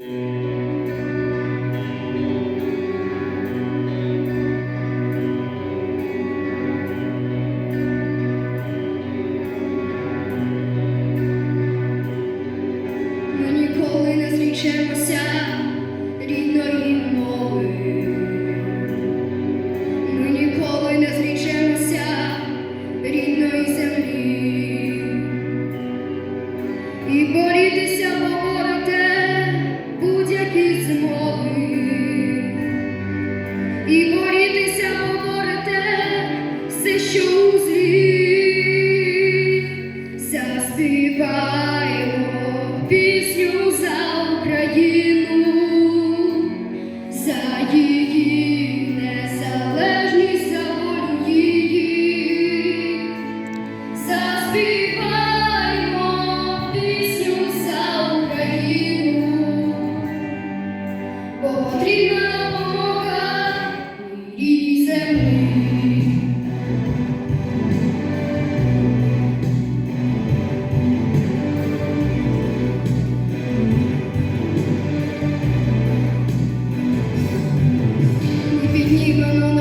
When you're calling us, we channel. Співаємо пісню за Україну, за її незалежність за її, за спів...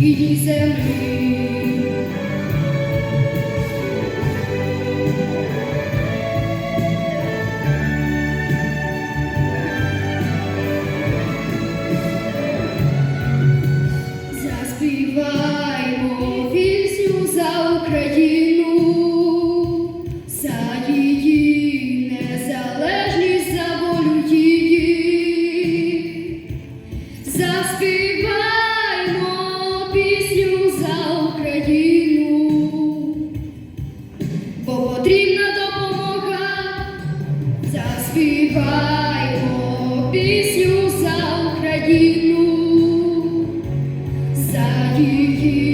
Y dice a mí Співаємо пісню за Україну, за її.